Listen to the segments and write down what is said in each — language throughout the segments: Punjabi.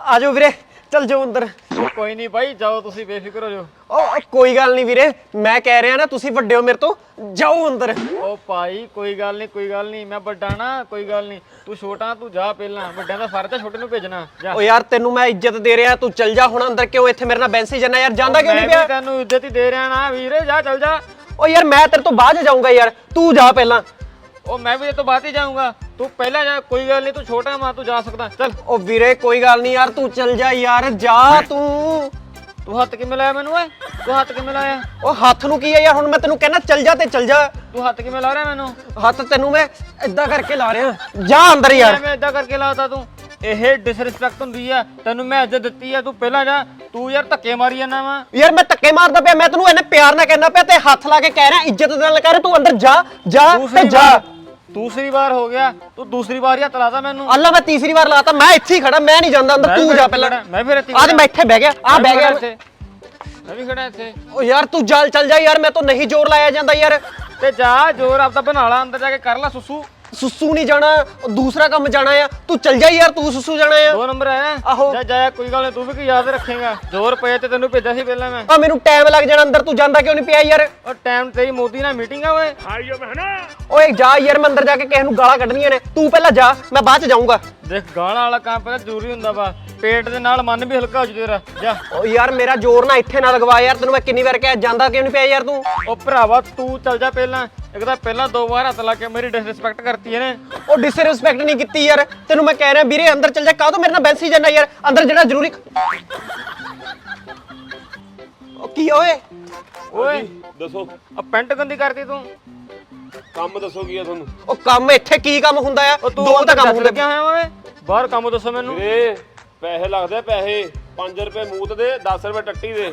ਆ ਜਾਓ ਵੀਰੇ ਚੱਲ ਜਾਓ ਅੰਦਰ। ਕੋਈ ਨਹੀਂ ਭਾਈ ਜਾਓ ਤੁਸੀਂ ਬੇਫਿਕਰ ਹੋ ਜਾਓ। ਉਹ ਕੋਈ ਗੱਲ ਨਹੀਂ ਵੀਰੇ ਮੈਂ ਕਹਿ ਰਿਹਾ ਨਾ ਤੁਸੀਂ ਵੱਡੇ ਹੋ ਮੇਰੇ ਤੋਂ ਜਾਓ ਅੰਦਰ। ਉਹ ਭਾਈ ਕੋਈ ਗੱਲ ਨਹੀਂ ਕੋਈ ਗੱਲ ਨਹੀਂ ਮੈਂ ਵੱਡਾ ਨਾ ਕੋਈ ਗੱਲ ਨਹੀਂ। ਤੂੰ ਛੋਟਾ ਤੂੰ ਜਾ ਪਹਿਲਾਂ ਵੱਡਿਆਂ ਦਾ ਫਰਜ਼ ਹੈ ਛੋਟੇ ਨੂੰ ਭੇਜਣਾ ਜਾ। ਓ ਯਾਰ ਤੈਨੂੰ ਮੈਂ ਇੱਜ਼ਤ ਦੇ ਰਿਹਾ ਤੂੰ ਚੱਲ ਜਾ ਹੁਣ ਅੰਦਰ ਕਿਉਂ ਇੱਥੇ ਮੇਰੇ ਨਾਲ ਬੈਂਸੀ ਜੰਨਾ ਯਾਰ ਜਾਂਦਾ ਕਿਉਂ ਮੈਂ ਨਹੀਂ ਵੀ ਪਿਆ ਤੈਨੂੰ ਇੱਜ਼ਤ ਹੀ ਦੇ ਰਿਹਾ ਨਾ ਵੀਰੇ ਜਾ ਚੱਲ ਜਾ। ਓ ਯਾਰ ਮੈਂ ਤੇਰੇ ਤੋਂ ਬਾਅਦ ਜਾਊਂਗਾ ਯਾਰ ਤੂੰ ਜਾ ਪਹਿਲਾਂ। ਉਹ ਮੈਂ ਵੀ ਇਹ ਤੋਂ ਬਾਅਦ ਹੀ ਜਾਊਂਗਾ। ਤੂੰ ਪਹਿਲਾਂ ਜਾ ਕੋਈ ਗੱਲ ਨਹੀਂ ਤੂੰ ਛੋਟਾ ਮਾਂ ਤੂੰ ਜਾ ਸਕਦਾ। ਚੱਲ। ਓ ਵੀਰੇ ਕੋਈ ਗੱਲ ਨਹੀਂ ਯਾਰ ਤੂੰ ਚੱਲ ਜਾ ਯਾਰ ਜਾ ਤੂੰ। ਤੂੰ ਹੱਥ ਕਿਵੇਂ ਲਾਇਆ ਮੈਨੂੰ ਓਏ? ਤੂੰ ਹੱਥ ਕਿਵੇਂ ਲਾਇਆ? ਉਹ ਹੱਥ ਨੂੰ ਕੀ ਹੈ ਯਾਰ ਹੁਣ ਮੈਂ ਤੈਨੂੰ ਕਹਿਣਾ ਚੱਲ ਜਾ ਤੇ ਚੱਲ ਜਾ। ਤੂੰ ਹੱਥ ਕਿਵੇਂ ਲਾ ਰਿਹਾ ਮੈਨੂੰ? ਹੱਥ ਤੈਨੂੰ ਮੈਂ ਏਦਾਂ ਕਰਕੇ ਲਾ ਰਿਹਾ। ਜਾ ਅੰਦਰ ਯਾਰ। ਐਵੇਂ ਇਦਾਂ ਕਰਕੇ ਲਾਤਾ ਤੂੰ। ਇਹ ਡਿਸਰਿਸਪੈਕਟ ਹੁੰਦੀ ਆ ਤੈਨੂੰ ਮੈਂ ਇੱਜ਼ਤ ਦਿੱਤੀ ਆ ਤੂੰ ਪਹਿਲਾਂ ਜਾ ਤੂੰ ਯਾਰ ਧੱਕੇ ਮਾਰੀ ਜਾਂਦਾ ਵਾ। ਯਾਰ ਮੈਂ ਧੱਕੇ ਮਾਰਦਾ ਪਿਆ ਮੈਂ ਤੈਨੂੰ ਇਹਨੇ ਪਿਆਰ ਨਾਲ ਕਹਿਣਾ ਪਿਆ ਤੇ ਹੱਥ ਲਾ ਕੇ ਕਹਿ ਰਿਹਾ ਇੱਜ਼ਤ ਨਾਲ ਕਹਿ ਰਿਹਾ ਤੂੰ ਅੰਦਰ ਜਾ ਜਾ ਤੇ ਜਾ। ਦੂਸਰੀ ਵਾਰ ਹੋ ਗਿਆ ਤੂੰ ਦੂਸਰੀ ਵਾਰ ਹੀ ਹੱਥ ਲਾਤਾ ਮੈਨੂੰ। ਅੱਲਾ ਮੈਂ ਤੀਸਰੀ ਵਾਰ ਲਾਤਾ ਮੈਂ ਇੱਥੇ ਹੀ ਖੜਾ ਮੈਂ ਨਹੀਂ ਜਾਂਦਾ ਅੰਦਰ ਤੂੰ ਜਾ ਪਹਿਲਾਂ। ਮੈਂ ਵੀ ਇੱਥੇ ਆ ਤੇ ਮੈਂ ਇੱਥੇ ਬਹਿ ਗਿਆ ਆ ਬਹਿ ਗਿਆ। ਮੈਂ ਵੀ ਖੜਾ ਇੱਥੇ। ਓ ਯਾਰ ਤੂੰ ਜਲ ਚੱਲ ਜਾ ਯਾਰ ਮੈਂ ਤੋਂ ਨਹੀਂ ਜ਼ੋਰ ਲਾਇਆ ਜਾਂਦਾ ਯਾਰ। ਤੇ ਜਾ ਜੋਰ ਆਪਦਾ ਬਣਾ ਲਾ ਅੰਦਰ ਜਾ ਕੇ ਕਰ ਲੈ ਸੁਸੂ। ਸੁੱਸੂ ਨਹੀਂ ਜਾਣਾ ਉਹ ਦੂਸਰਾ ਕੰਮ ਜਾਣਾ ਆ। ਤੂੰ ਚੱਲ ਜਾ ਯਾਰ ਤੂੰ ਸੁੱਸੂ ਜਾਣਾ ਆ। ਦੋ ਨੰਬਰ ਆਇਆ ਆਹੋ। ਜਾ ਜਾ ਕੋਈ ਗੱਲ ਨਹੀਂ ਤੂੰ ਵੀ ਕੀ ਯਾਦ ਰੱਖੇਗਾ। ਜ਼ੋਰ ਪਏ ਤੇ ਤੈਨੂੰ ਭੇਜਿਆ ਸੀ ਪਹਿਲਾਂ ਮੈਂ। ਆ ਮੈਨੂੰ ਟਾਈਮ ਲੱਗ ਜਾਣਾ ਅੰਦਰ ਤੂੰ ਜਾਂਦਾ ਕਿਉਂ ਨਹੀਂ ਪਿਆ ਯਾਰ? ਉਹ ਟਾਈਮ ਤੇਰੀ ਮੋਦੀ ਨਾਲ ਮੀਟਿੰਗ ਆ ਓਏ। ਓਏ ਜਾ ਯਾਰ ਮੈਂ ਅੰਦਰ ਜਾ ਕੇ ਕਿਸੇ ਨੂੰ ਗਾਲਾਂ ਕੱਢਣੀਆਂ ਨੇ। ਤੂੰ ਪਹਿਲਾਂ ਜਾ ਮੈਂ ਬਾਅਦ ਚ ਜਾਊਂਗਾ। ਦੇਖ ਗਾਲਾਂ ਵਾਲਾ ਕੰਮ ਪਹਿਲਾਂ ਜ਼ਰੂਰੀ ਹੁੰਦਾ ਵਾ। ਪੇਟ ਦੇ ਨਾਲ ਮਨ ਵੀ ਹਲਕਾ ਹੋ ਜੂ ਤੇਰਾ। ਜਾ। ਓ ਯਾਰ ਮੇਰਾ ਜ਼ੋਰ ਨਾ ਇੱਥੇ ਨਾ ਲਗਵਾ ਯਾਰ ਤੈਨੂੰ ਮੈਂ ਕਿੰਨੀ ਵਾਰ ਕਿਹਾ ਜਾਂਦਾ ਕਿਉਂ ਨਹੀਂ ਪਿਆ ਯਾਰ ਤੂੰ? ਉਹ ਭਰਾਵਾ ਤੂੰ ਚੱਲ ਜਾ ਪਹਿਲਾਂ। ਇੱਕ ਤਾਂ ਪਹਿਲਾਂ ਦੋ ਵਾਰ ਹੱਥ ਲਾ ਕੇ ਮੇਰੀ ਡਿਸਰਿਸਪੈਕਟ ਕਰਤੀ ਇਹਨੇ। ਉਹ ਡਿਸਰਿਸਪੈਕਟ ਨਹੀਂ ਕੀਤੀ ਯਾਰ ਤੈਨੂੰ ਮੈਂ ਕਹਿ ਰਿਹਾ ਵੀਰੇ ਅੰਦਰ ਚੱਲ ਜਾ ਕਾਹ ਤੋਂ ਮੇਰੇ ਨਾਲ ਬੈਂਸੀ ਜਾਂਦਾ ਯਾਰ? ਅੰਦਰ ਜਿਹੜਾ ਜ਼ਰੂਰੀ ਉਹ ਕੀ ਓਏ? ਓਏ ਦੱਸੋ। ਆ ਪੈਂਟ ਗੰਦੀ ਕਰਤੀ ਤੂੰ। ਕੰਮ ਦੱਸੋ ਕੀ ਆ ਤੁਹਾਨੂੰ? ਉਹ ਕੰਮ ਇੱਥੇ ਕੀ ਕੰਮ ਹੁੰਦਾ ਆ? ਦੋ ਤਾਂ ਕੰਮ ਹੁੰਦੇ ਹੋਇਆ ਓਏ। ਬਾਹਰ ਕੰਮ ਦੱਸੋ ਮੈਨੂੰ। ਵੀਰੇ ਪੈਸੇ ਲੱਗਦੇ ਪੈਸੇ। 5 ਰੁਪਏ ਮੂਤ ਦੇ 10 ਰੁਪਏ ਟੱਟੀ ਦੇ।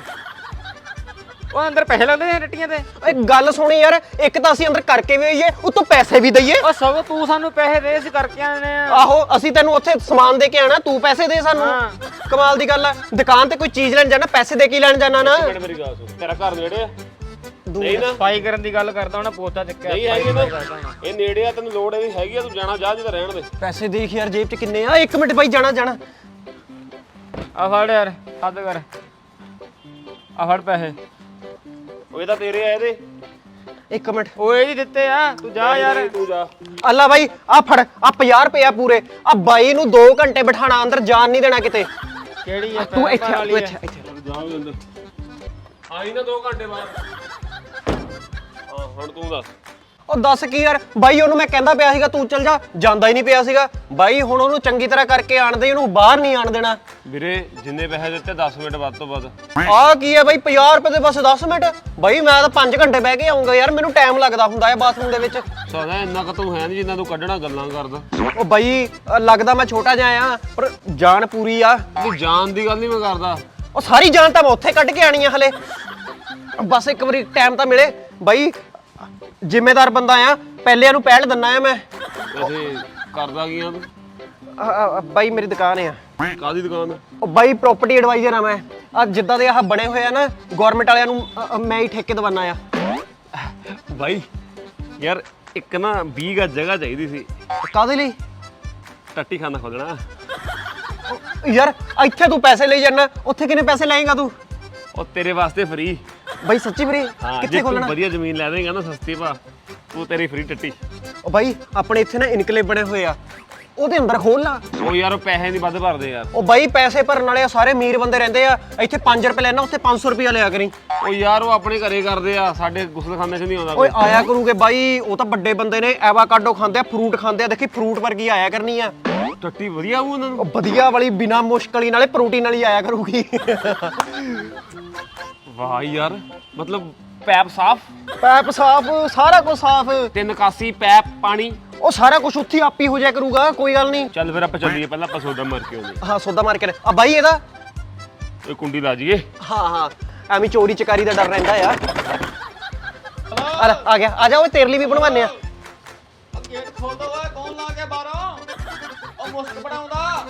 ਉਹ ਅੰਦਰ ਪੈਸੇ ਲੱਗਦੇ ਨੇ ਰੱਟੀਆਂ ਤੇ। ਓਏ ਗੱਲ ਸੁਣੀ ਯਾਰ ਇੱਕ ਤਾਂ ਅਸੀਂ ਅੰਦਰ ਕਰਕੇ ਵੀ ਆਈਏ ਉਤੋਂ ਪੈਸੇ ਵੀ ਦਈਏ। ਉਹ ਸਭ ਤੂੰ ਸਾਨੂੰ ਪੈਸੇ ਦੇ ਅਸੀਂ ਕਰਕੇ ਆਣੇ ਆ। ਆਹੋ ਅਸੀਂ ਤੈਨੂੰ ਉੱਥੇ ਸਮਾਨ ਦੇ ਕੇ ਆਣਾ ਤੂੰ ਪੈਸੇ ਦੇ ਸਾਨੂੰ। ਹਾਂ। ਕਮਾਲ ਦੀ ਗੱਲ ਆ। ਦੁਕਾਨ ਤੇ ਕੋਈ ਚੀਜ਼ ਲੈਣ ਜਾਣਾ ਪੈਸੇ ਦੇ ਕੇ ਹੀ ਲੈਣ ਜਾਣਾ ਨਾ। ਮਿੰਟ ਮੇਰੀ ਗੱਲ ਸੁਣ। ਤੇਰਾ ਘਰ ਨੇੜੇ ਆ? ਨਹੀਂ ਨਾ? ਸਫ਼ਾਈ ਕਰਨ ਦੀ ਗੱਲ ਕਰਦਾ ਹੁਣ ਪੋਤਾ ਚੱਕਿਆ। ਨਹੀਂ ਹੈਗੇ ਨਾ। ਇਹ ਨੇੜੇ ਆ ਤੈਨੂੰ ਲੋੜ ਇਹਦੀ ਹੈਗੀ ਆ ਤੂੰ ਜਾਣਾ ਜਾ ਜਿੱਦਾਂ ਰਹਿਣ ਦੇ। ਪੈਸੇ ਦੇਖ ਯਾਰ ਜੇਬ 'ਚ ਕਿੰਨੇ ਆ? ਇੱਕ ਮਿੰਟ ਬਾਈ ਜਾਣਾ ਜਾਣਾ। ਆ ਫੜ ਯਾਰ ਹੱਦ ਕਰ। ਆ ਫੜ ਪੈਸੇ। ਉਹ ਇਹ ਤਾਂ ਤੇਰੇ ਆ ਇਹਦੇ। ਇੱਕ ਮਿੰਟ। ਉਹ ਇਹ ਹੀ ਦਿੱਤੇ ਆ ਤੂੰ ਜਾ ਯਾਰ। ਤੂੰ ਜਾ। ਅੱਲਾ ਬਾਈ ਆ ਫੜ ਆ 50 ਰੁਪਏ ਆ ਪੂਰੇ। ਆ ਬਾਈ ਨੂੰ 2 ਘੰਟੇ ਬਿਠਾਣਾ ਅੰਦਰ ਜਾਣ ਨਹੀਂ ਦੇਣਾ ਕਿਤੇ। ਕਿਹੜੀ ਆ ਤੂੰ ਇੱਥੇ ਆ, ਤੂੰ? ਇੱਥੇ ਇੱਥੇ। ਜਾ ਵੀ ਅੰਦਰ। ਆਈ ਨਾ 2 ਘੰਟੇ ਬਾਅਦ। ਹਾਂ ਹੁਣ ਤੂੰ ਦੱਸ। ਉਹ ਦੱਸ ਕੀ ਯਾਰ ਬਾਈ ਉਹਨੂੰ ਮੈਂ ਕਹਿੰਦਾ ਪਿਆ ਸੀਗਾ ਤੂੰ ਚੱਲ ਜਾ। ਜਾਂਦਾ ਹੀ ਨਹੀਂ ਪਿਆ ਸੀਗਾ। ਬਾਈ ਹੁਣ ਉਹਨੂੰ ਚੰਗੀ ਤਰ੍ਹਾਂ ਕਰਕੇ ਆਣ ਦੇ ਉਹਨੂੰ ਬਾਹਰ ਨਹੀਂ ਆਣ ਦੇਣਾ। ਵੀਰੇ ਜਿੰਨੇ ਪੈਸੇ ਦਿੱਤੇ 10 ਮਿੰਟ ਵੱਧ ਤੋਂ ਵੱਧ। ਆ ਕੀ ਹੈ ਬਾਈ 50 ਰੁਪਏ ਦੇ ਬਸ 10 ਮਿੰਟ? ਬਾਈ ਮੈਂ ਤਾਂ 5 ਘੰਟੇ ਬਹਿ ਕੇ ਆਉਂਗਾ ਯਾਰ ਮੈਨੂੰ ਟਾਈਮ ਲੱਗਦਾ ਹੁੰਦਾ ਹੈ ਬਾਥਰੂਮ ਦੇ ਵਿੱਚ। ਸਾਦਾ ਇੰਨਾ ਕੁ ਤੂੰ ਹੈ ਨਹੀਂ ਜਿੰਨਾ ਤੂੰ ਕੱਢਣਾ ਗੱਲਾਂ ਕਰਦਾ। ਉਹ ਬਾਈ ਅ, ਲੱਗਦਾ ਮੈਂ ਛੋਟਾ ਜਿਹਾ ਆ ਪਰ ਜਾਨ ਪੂਰੀ ਆ। ਨਹੀਂ ਜਾਣ ਦੀ ਗੱਲ ਨਹੀਂ ਮੈਂ ਕਰਦਾ। ਉਹ ਸਾਰੀ ਜਾਨ ਤਾਂ ਮੈਂ ਉੱਥੇ ਕੱਢ ਕੇ ਆਣੀ ਆ ਹਲੇ। ਬਸ ਇੱਕ ਵਾਰੀ ਟਾਈਮ ਤਾਂ ਮਿਲੇ। ਬਾਈ ਜ਼ਿੰਮੇਦਾਰ ਬੰਦਾ ਆ ਪਹਿਲਿਆਂ ਨੂੰ ਪਹਿਲ ਦਿੰਨਾ ਆ ਮੈਂ। ਵੈਸੇ ਕਰਦਾ ਕੀ ਆ ਤੂੰ? ਅ, ਅ, ਬਾਈ ਮੇਰੀ ਦੁਕਾਨ ਆ। ਕਾਦੀ ਦੁਕਾਨ ਆ? ਉਹ ਬਾਈ ਪ੍ਰਾਪਰਟੀ ਐਡਵਾਈਜ਼ਰ ਆ ਮੈਂ। ਆ ਜਿੱਦਾਂ ਦੇ ਆਹ ਬਣੇ ਹੋਏ ਆ ਨਾ ਗਵਰਨਮੈਂਟ ਵਾਲਿਆਂ ਨੂੰ ਅ, ਅ, ਮੈਂ ਹੀ ਠੇਕੇ ਦਵਾਨਾ ਆ ਬਾਈ ਯਾਰ ਇੱਕ ਨਾ 20 ਗਾ ਜਗ੍ਹਾ ਚਾਹੀਦੀ ਸੀ। ਕਾਦੇ ਲਈ? ਟੱਟੀ ਖਾਨਾ ਖੋਲਣਾ। ਯਾਰ ਇੱਥੇ ਤੂੰ ਪੈਸੇ ਲਈ ਜਾਣਾ ਉੱਥੇ ਕਿੰਨੇ ਪੈਸੇ ਲਏਗਾ ਤੂੰ? ਉਹ ਤੇਰੇ ਵਾਸਤੇ ਫ੍ਰੀ ਬਾਈ ਸੱਚੀ ਵੀਰੇ? ਹਾਂ ਕਿੱਥੇ ਤੂੰ ਖੋਲਣਾ? ਵਧੀਆ ਜ਼ਮੀਨ ਲੈ ਦੇਗਾ ਨਾ ਸਸਤੀ ਭਾ ਉਹ ਤੇਰੀ ਫ੍ਰੀ ਟੱਟੀ। ਉਹ ਬਾਈ ਆਪਣੇ ਇੱਥੇ ਨਾ ਇਨਕਲੇਵ ਬਣੇ ਹੋਏ ਆ। ਉਹਦੇ ਅੰਦਰ ਖੋਲ ਲਾ ਉਹ ਯਾਰ ਉਹ ਪੈਸੇ ਨਹੀਂ ਵੱਧ ਭਰਦੇ ਯਾਰ। ਉਹ ਬਾਈ ਪੈਸੇ ਭਰਨ ਵਾਲੇ ਆ, ਸਾਰੇ ਅਮੀਰ ਬੰਦੇ ਰਹਿੰਦੇ ਆ। ਇੱਥੇ 5 ਰੁਪਏ ਲੈਣਾ ਉੱਥੇ 500 ਰੁਪਏ ਲਿਆ ਕਰੀ। ਉਹ ਯਾਰ ਉਹ ਆਪਣੇ ਘਰੇ ਕਰਦੇ ਆ ਸਾਡੇ ਗੁਸਲਖਾਨੇ 'ਚ ਨਹੀਂ ਆਉਂਦਾ ਓਏ ਆਇਆ ਕਰੂਗੇ ਬਾਈ ਉਹ ਤਾਂ ਵੱਡੇ ਬੰਦੇ ਨੇ ਐਵਾਕਾਡੋ ਖਾਂਦੇ ਆ ਫਰੂਟ ਖਾਂਦੇ ਆ ਦੇਖੀ ਫਰੂਟ ਵਰਗੀ ਆਇਆ ਕਰਨੀ ਆ। ਕੋਈ। ਟੱਟੀ ਵਧੀਆ ਉਹ ਉਹਨਾਂ ਨੂੰ। ਉਹ ਵਧੀਆ ਵਾਲੀ ਬਿਨਾ ਮੁਸ਼ਕਲੀ ਨਾਲੇ ਪ੍ਰੋਟੀਨ ਵਾਲੀ ਆਇਆ ਕਰੂਗੀ। ਵਾਹ ਯਾਰ ਮਤਲਬ ਪੈਪ ਸਾਫ਼? ਪੈਪ ਸਾਫ਼ ਸਾਰਾ ਕੁਝ ਸਾਫ਼। ਤੇ ਨਿਕਾਸੀ ਪੈਪ ਪਾਣੀ? ਉਹ ਸਾਰਾ ਕੁਝ ਉੱਥੇ ਹੀ ਆਪੀ ਹੋ ਜਾਇਆ ਕਰੂਗਾ ਕੋਈ ਗੱਲ ਨਹੀਂ। ਚੱਲ ਫਿਰ ਆਪਾਂ ਚੱਲੀਏ ਪਹਿਲਾਂ ਆਪਾਂ ਸੌਦਾ ਮਾਰ ਕੇ ਆਉਂਦੇ ਹਾਂ। ਸੌਦਾ ਮਾਰਕੀਟ ਆ ਬਾਈ ਇਹਦਾ? ਇਹ ਕੁੰਡੀ ਲਾ ਜੀਏ ਹਾਂ ਹਾਂ। ਐਵੇਂ ਚੋਰੀ ਚਕਾਰੀ ਦਾ ਡਰ ਰਹਿੰਦਾ ਆ ਆ ਲੈ, ਆ ਗਿਆ। ਆ ਜਾ ਓਏ ਤੇਰੇ ਲਈ ਵੀ ਬਣਵਾਨੇ ਆ ਗੇਟ ਖੋਲ ਦੋ ਓਏ ਕੌਣ ਲਾ ਕੇ ਬਾਹਰੋਂ? ਉਹ ਮੁਸਕ ਬਣਾਉਂਦਾ।